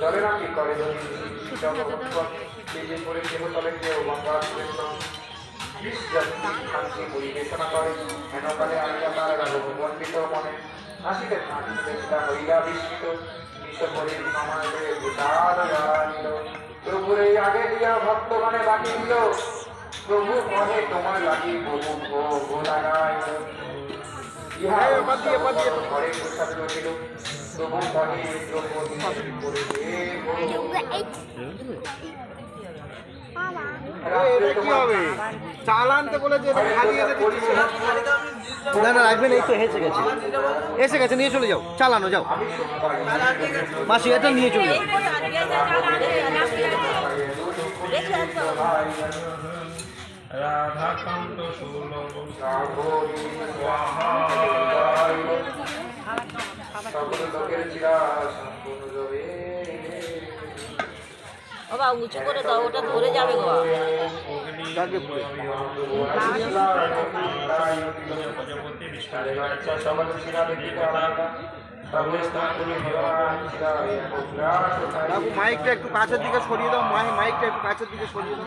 জলের আমি করে শান্তি পরিবেশনা করে হেনকালে আলিয়া তার রঘুমণ্ডিত মনে হাসিতে হাসিতে সীতা হইয়া বিস্মিত বিশ্বপরি সমাজে বিশাল প্রভুরে আগে দিয়া ভক্তগণে বাকি দিল প্রভু মনে তোমার লাগি ঘরে প্রসাদ রহিল প্রভু মনে দ্রৌপদী করে না না রাখবেন এই তো এসে গেছে। এসে গেছে নিয়ে চলে যাও। চালানো যাও। মাসি এটা নিয়ে চলে যাও। রাধাকান্ত সুলভ সকল লোকের বাবা উঁচু করে দাও ওটা ধরে যাবে গো বাবু মাইকটা একটু কাছের দিকে সরিয়ে দাও মাই মাইকটা একটু কাছের দিকে সরিয়ে দাও।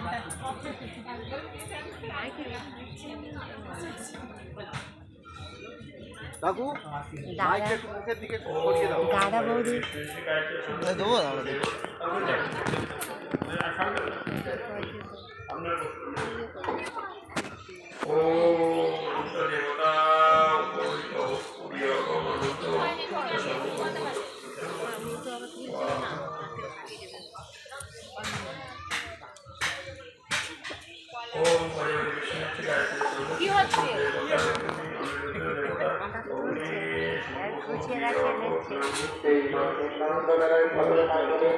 কাকু মাইকটা একটু মুখের দিকে সরিয়ে দাও। দাদা বৌদি। দেবো আমরা দেবো। ও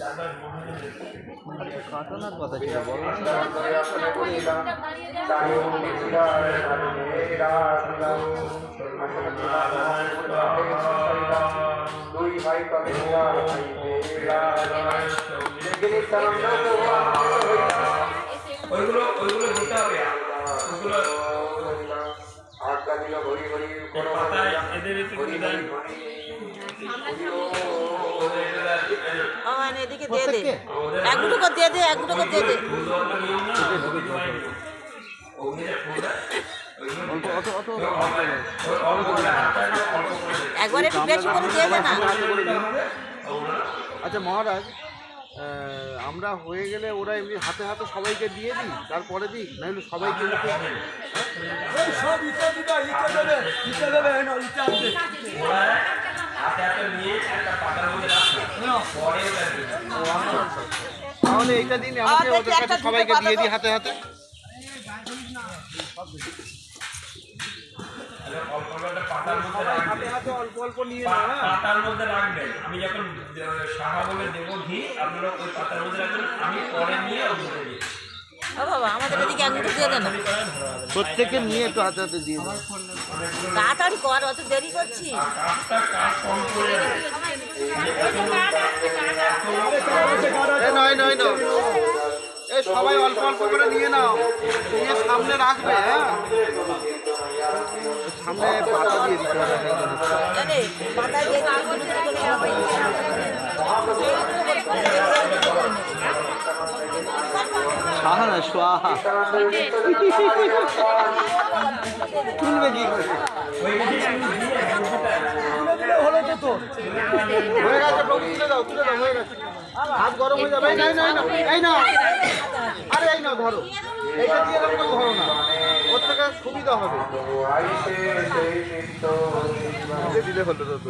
বলেছে পরিহারে রাখছে না কিনারে মহা দর্শন পায় কোনো কাটানোর কথা ছিল বলো করে আসলে বলিলাম তাই উঠেছিলাম সামনে রাখলাম আসলে দুই ভাই তবে ওইগুলো ওইগুলো দিতে হবে ওইগুলো আটটা দিল হরি হরি এই পাতায় এদের এদিকে দিয়ে দে। এক দুটো করে দিয়ে দে এক দুটো করে দিয়ে দে। অল্প অত অত একবার একটু বেশি করে দিয়ে দে না। আচ্ছা মহারাজ আমরা হয়ে গেলে ওরা এমনি হাতে হাতে সবাইকে দিয়ে দিই তারপরে দিই নাহলে সবাইকে মধ্যে রাখবে পরে ওটা দিবে তাহলে এইটা দিন আমাকে দেখি ওদের কাছে সবাইকে দিয়ে দিই। হাতে হাতে। তাহলে অল্প অল্প একটা পাতার মধ্যে হাতে অল্প অল্প নিয়ে হ্যাঁ। রাখবেন আমি যখন সাহা বলে দেবো ঘি আপনারা ওই পাতার মধ্যে রাখবেন। আমি পরে নিয়ে বাবা আমাদের এদিকে দিয়ে প্রত্যেকে নিয়ে একটু হাতে হাতে দিয়ে দাও তাড়াতাড়ি কর অত দেরি করছি নয় নয় নয়। এই সবাই অল্প অল্প করে নিয়ে নাও। নিয়ে সামনে রাখবে হ্যাঁ? সামনে পাতা দিয়ে দিতে হবে। সাহা না সোহা তুলবে কি করে হয়ে গেছে দাও তুলে দাও হয়ে গেছে হাত গরম হয়ে যাবে না এই না আরে না ধরো এইটা না ওর থেকে সুবিধা হবে তো তো।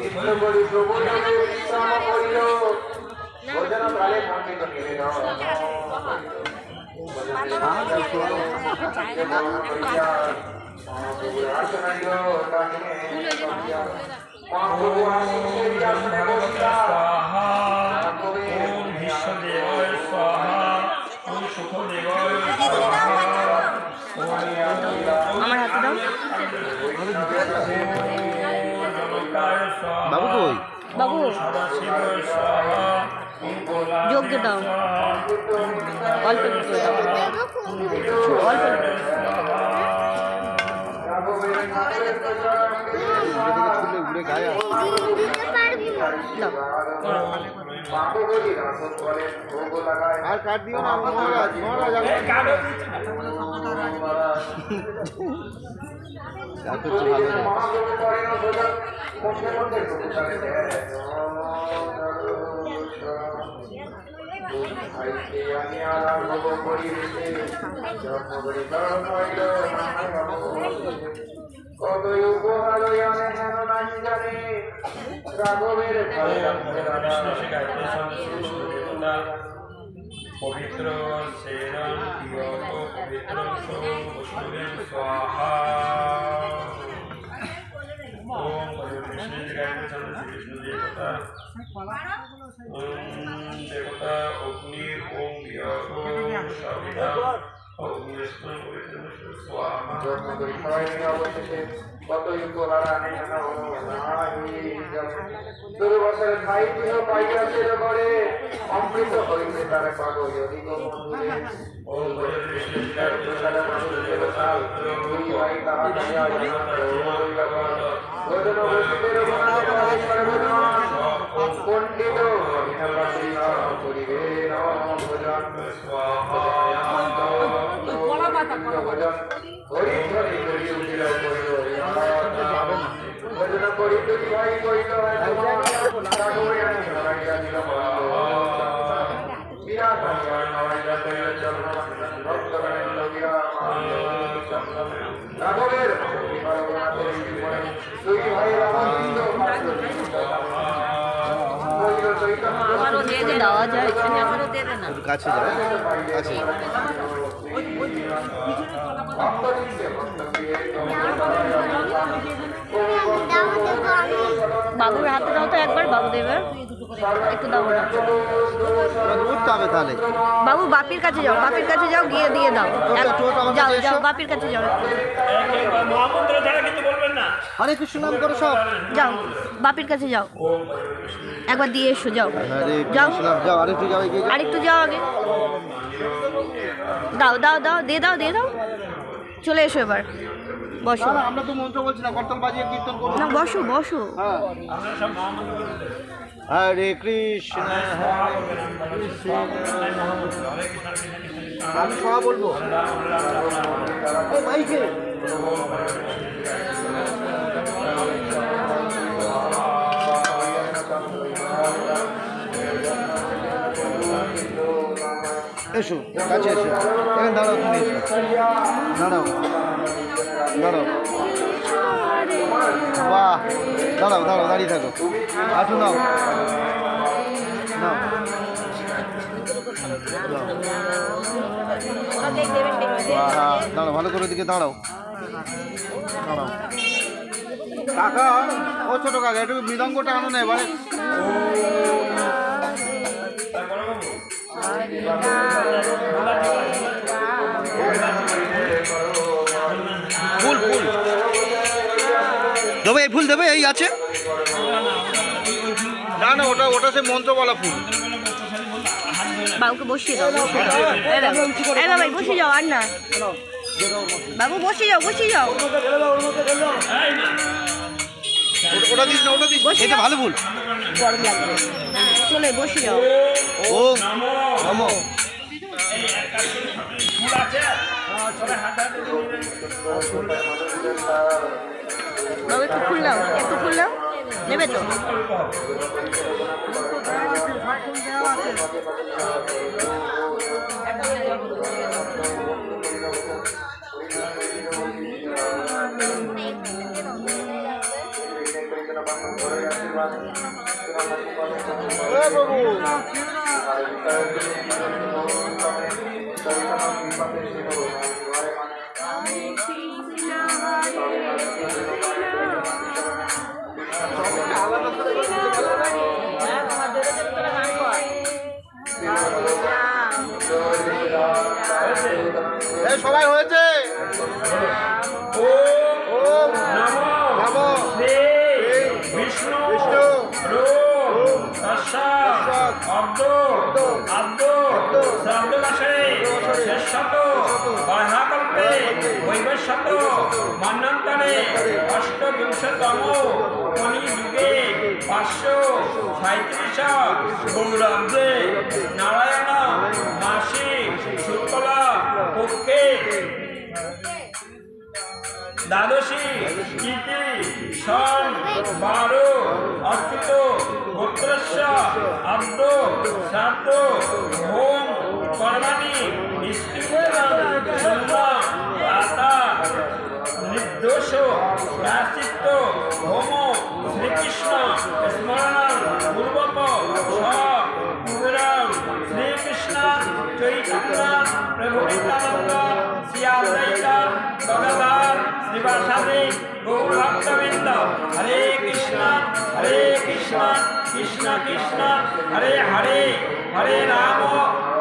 আমার হাতে দাও। বাবু কই? বাবু। Joke it down. All people go down. All और काट दियो ना महाराज महाराज পবিত্র তিয়ক পবিত্র স্বাহা ওম কৃষ্ণ গায়ত্রী চন্দ্র শ্রী কৃষ্ণ দেবতা দেবতা অগ্নি ওম বিয়ক সবিতা অগ্নিষ্ণ পবিত্র স্বাহা জন্ম আমারও দিয়ে দেওয়া যায় এখানে আমারও দেবে না একটু কাছে যাও। কাছে বাবুর হাতে দাও তো একবার বাবু দেবে একটু দাও না উঠতে হবে তাহলে। বাবু বাপির কাছে যাও বাপির কাছে যাও গিয়ে দিয়ে দাও। যাও যাও বাপির কাছে যাও হরে কৃষ্ণ নাম করো সব। যাও বাপের কাছে যাও। একবার দিয়ে এসো যাও। যাও। যাও আরেকটু যাও এগিয়ে আরেকটু যাও আগে। দাও দাও দাও দিয়ে দাও দিয়ে দাও। চলে এসো এবার। বসো। আমরা তো মন্ত্র বলছি না করতাল বাজিয়ে কীর্তন করব না বসো বসো। হ্যাঁ। হরে কৃষ্ণ। আমি সবা বলব। ও মাইকে। এসো, কাছে এসো। এখানে দাঁড়াও তুমি এসো। দাঁড়াও। দাঁড়াও। বাহ, দাঁড়াও দাঁড়াও, দাঁড়িয়ে থাকো। আঠু নাও নাও দাঁড়াও, ভালো করে দিকে দাঁড়াও। দাঁড়াও। কাকা, ও ছোট কাকা, একটু মৃদঙ্গটা আনো না এবারে। ফুল ফুল। দেবে এই ফুল দেবে এই আছে? না না ওটা ওটা সে মন্ত্র বলা ফুল। বাবুকে বসিয়ে দাও বসিয়ে দাও। বাবু, বসে যাও আর না বাবু বসে যাও বসে যাও। ওটা- দিস না ওটা দিস এটা ভালো ফুল গরম লাগবে। চলে বসে যাও ও নমো ফুল আছে। বাবু একটু ফুল দাও একটু ফুল দাও নেবে তো? এ সবাই হয়েছে? মাসে শেষত শুক্লা পক্ষে দ্বাদশী সন বারো অচ্যুত গোত্রস্য আব্দ শ্রাদ্ধ হোম কর্মাণি নিষ্ঠিতা নির্দোষ প্রাচিত্য হোম শ্রীকৃষ্ণ স্মরণ পূর্বক পুরাণ শ্রীকৃষ্ণ, চৈতন্য, প্রভু নিত্যানন্দ শ্রীয়াদৈত গদাধর, শ্রীবাসাদি, গৌরভক্তবৃন্দ। হরে কৃষ্ণ হরে কৃষ্ণ কৃষ্ণ কৃষ্ণ, হরে হরে হরে রাম।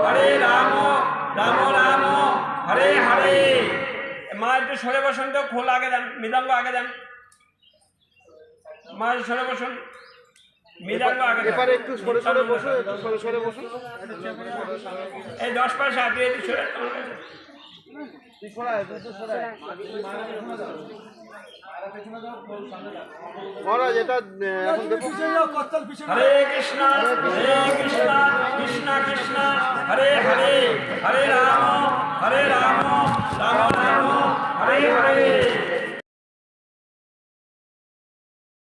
হরে রাম রাম রাম হরে হরে। মা একটু সরে বসুন তো খোল আগে দেন মৃদাঙ্গ আগে দেন। মা সরে বসুন মৃদাঙ্গ আগে দেন। এবারে একটু সরে সরে বসো একটু সরে সরে বসো এই দশ পয়সা তুই একটু সরে। মহারাজ, এটা হরে কৃষ্ণ হরে কৃষ্ণ কৃষ্ণ কৃষ্ণ, হরে হরে হরে রাম হরে রাম রাম রাম, হরে হরে।